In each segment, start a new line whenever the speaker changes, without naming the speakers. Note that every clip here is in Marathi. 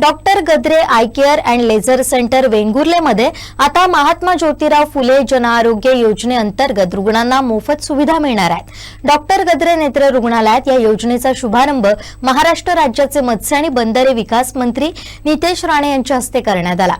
Doctor Gadre eye care and laser centre वेंगुर्लेमध्ये आता महात्मा ज्योतिराव फुले जनआरोग्य योजनेअंतर्गत रुग्णांना मोफत सुविधा मिळणार आहेत. डॉक्टर गद्रे नेत्र रुग्णालयात या योजनेचा शुभारंभ महाराष्ट्र राज्याचे मत्स्य आणि बंदरे विकास मंत्री नितेश राणे यांच्या हस्ते करण्यात आला.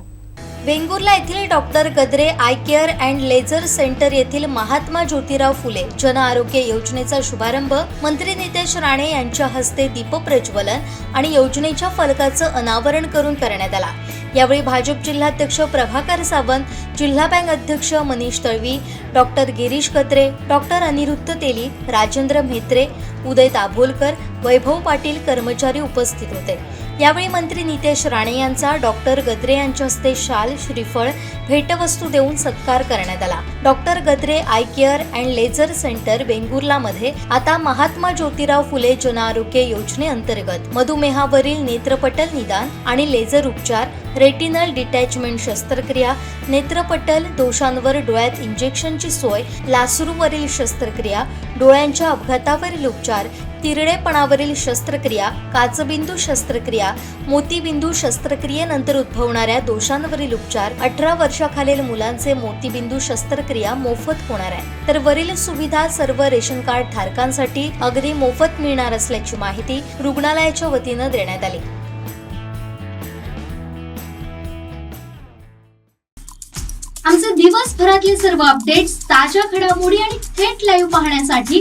वेंगुर्ला येथील doctor Gadre eye care and laser centre येथील महात्मा ज्योतिराव फुले जन आरोग्य योजनेचा शुभारंभ मंत्री नितेश राणे यांच्या हस्ते दीपप्रज्वलन आणि योजनेच्या फलकाचं अनावरण करून करण्यात आला. यावेळी भाजप जिल्हाध्यक्ष प्रभाकर सावंत जिल्हा बँक अध्यक्ष मनीष तळवी डॉक्टर गिरीश कत्रे डॉक्टर अनिरुद्ध तेली राजेंद्र म्हेत्रे उदय दाभोलकर वैभव पाटील कर्मचारी उपस्थित होते. यावेळी मंत्री नितेश राणे यांचा डॉक्टर गद्रे यांच्या हस्ते शाल श्रीफळ भेटवस्तू देऊन सत्कार करण्यात आला. Doctor Gadre eye care and laser centre वेंगुर्लामध्ये आता महात्मा ज्योतिराव फुले जन आरोग्य योजनेअंतर्गत मधुमेहावरील नेत्रपटल निदान आणि लेझर उपचार रेटिनल डिटॅचमेंट शस्त्रक्रिया नेत्रपटल दोषांवर डोळ्यात इंजेक्शनची सोय लासरूवरील शस्त्रक्रिया डोळ्यांच्या अपघातावरील उपचार तिरडेपणावरील शस्त्रक्रिया काचबिंदू शस्त्रक्रिया मोतीबिंदू शस्त्रक्रियेनंतर उद्भवणाऱ्या दोषांवरील उपचार अठरा वर्षाखालील मुलांचे मोतीबिंदू शस्त्रक्रिया मोफत होणार आहे. तर वरील सुविधा सर्व रेशन कार्ड धारकांसाठी अगदी मोफत मिळणार असल्याची माहिती रुग्णालयाच्या वतीनं देण्यात आली.
आमचे दिवसभरातले सर्व अपडेट्स ताज्या घडामोडी आणि थेट लाईव्ह पाहण्यासाठी